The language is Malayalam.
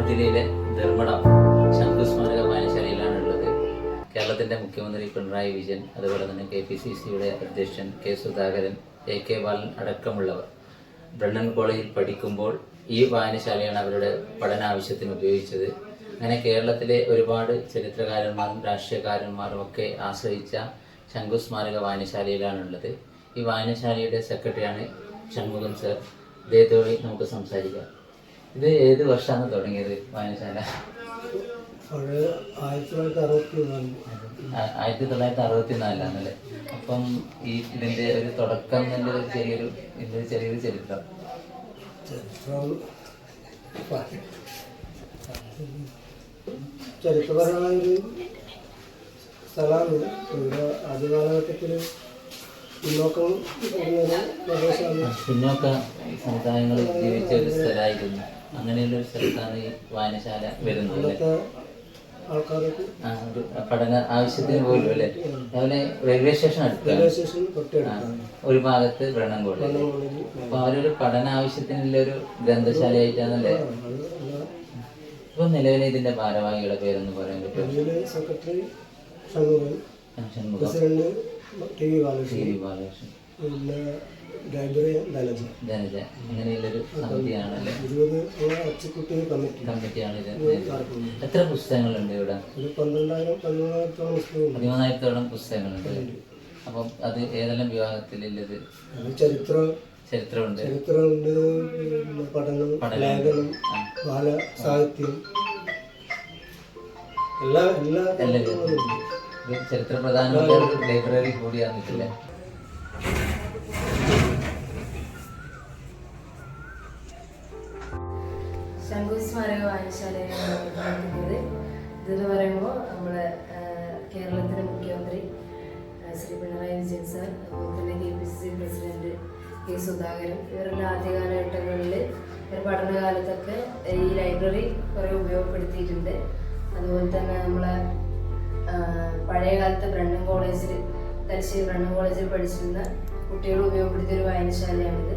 ജില്ലയിലെ ധർമ്മടം ശംഖു സ്മാരക വായനശാലയിലാണ് ഉള്ളത്. കേരളത്തിന്റെ മുഖ്യമന്ത്രി പിണറായി വിജയൻ അതുപോലെ തന്നെ കെ പി സി സിയുടെ അധ്യക്ഷൻ K Sudhakaran A K Balan അടക്കമുള്ളവർ ബ്രണ്ണൻ കോളേജിൽ പഠിക്കുമ്പോൾ ഈ വായനശാലയാണ് അവരുടെ പഠന ആവശ്യത്തിന് ഉപയോഗിച്ചത്. അങ്ങനെ കേരളത്തിലെ ഒരുപാട് ചരിത്രകാരന്മാരും രാഷ്ട്രീയകാരന്മാരും ഒക്കെ ആശ്രയിച്ച ശംഖു സ്മാരക വായനശാലയിലാണുള്ളത് ഈ വായനശാലയുടെ സെക്രട്ടറിയാണ് ഷൺമുഖം സർ. ഇദ്ദേഹത്തോട് നമുക്ക് സംസാരിക്കാം. ഇത് ഏത് വർഷമാണ് തുടങ്ങിയത് വായനശാല? ആയിരത്തി തൊള്ളായിരത്തി അറുപത്തി നാലിലാണല്ലേ അപ്പം ഈ ഇതിന്റെ ഒരു തുടക്കം ഒരു ചെറിയൊരു ഇതിന്റെ ചെറിയൊരു ചരിത്രം. ചരിത്രം ചരിത്രപരമായ ഒരു സ്ഥലമാണ് ഇവിടെ ആദ്യ കാലഘട്ടത്തിൽ പിന്നോക്കം സമുദായങ്ങൾ ജീവിച്ച ഒരു സ്ഥലമായിരുന്നു. അങ്ങനെയുള്ള ഒരു സ്ഥലത്താണ് ഈ വായനശാല വരുന്നത് ആൾക്കാർക്ക് പഠന ആവശ്യത്തിന് പോലും അല്ലേ? അതുപോലെ റെയിൽവേ സ്റ്റേഷൻ അടുത്താണ് ഒരു ഭാഗത്ത് വ്രണം കോളേജ്. അപ്പൊ അവരൊരു പഠന ആവശ്യത്തിനുള്ള ഒരു ഗ്രന്ഥശാലയായിട്ടാണല്ലേ? ഇപ്പൊ നിലവിലെ ഇതിന്റെ ഭാരവാഹികളുടെ പേരൊന്ന് പറയാൻ പറ്റും secretary president T V Balakrishnan T V Balakrishnan പിന്നെ ലൈബ്രറി ധനജ ജനജ അങ്ങനെയുള്ളൊരു സമിതിയാണല്ലേ? ഇരുപത് അച്ചുകുട്ടി കമ്മിറ്റി കമ്മിറ്റിയാണ് ഇത്. നടക്കുന്നു എത്ര പുസ്തകങ്ങളുണ്ട് ഇവിടെ? ഒരു പന്ത്രണ്ടായിരം പതിമൂന്നായിരത്തോളം പുസ്തകങ്ങളുണ്ട്. അപ്പം അത് ഏതെല്ലാം വിഭാഗത്തിലുള്ളത്? ചരിത്രം ചരിത്രമുണ്ട്. ചരിത്രമുണ്ട് പഠനം ലേഖനം ബാല സാഹിത്യം എല്ലാ എല്ലാ എല്ലാ ചരിത്ര പ്രധാനമായ ലൈബ്രറി കൂടിയാണ് ഇതില്ലേ ശംഖു സ്മാരക വായനശാലയാണ് ഇതെന്ന് പറയുമ്പോൾ നമ്മുടെ കേരളത്തിലെ മുഖ്യമന്ത്രി ശ്രീ പിണറായി വിജയൻ സാർ അതുപോലെ തന്നെ K P C C president K Sudhakaran ഇവരുടെ ആദ്യ കാലഘട്ടങ്ങളിൽ ഒരു പഠനകാലത്തൊക്കെ ഈ ലൈബ്രറി കുറേ ഉപയോഗപ്പെടുത്തിയിട്ടുണ്ട്. അതുപോലെ തന്നെ നമ്മളെ പഴയ കാലത്ത് ബ്രണ്ണൻ കോളേജിൽ തലശ്ശേരി ബ്രണ്ണൻ കോളേജിൽ പഠിച്ചിരുന്ന കുട്ടികൾ ഉപയോഗപ്പെടുത്തിയ ഒരു വായനശാലയാണിത്.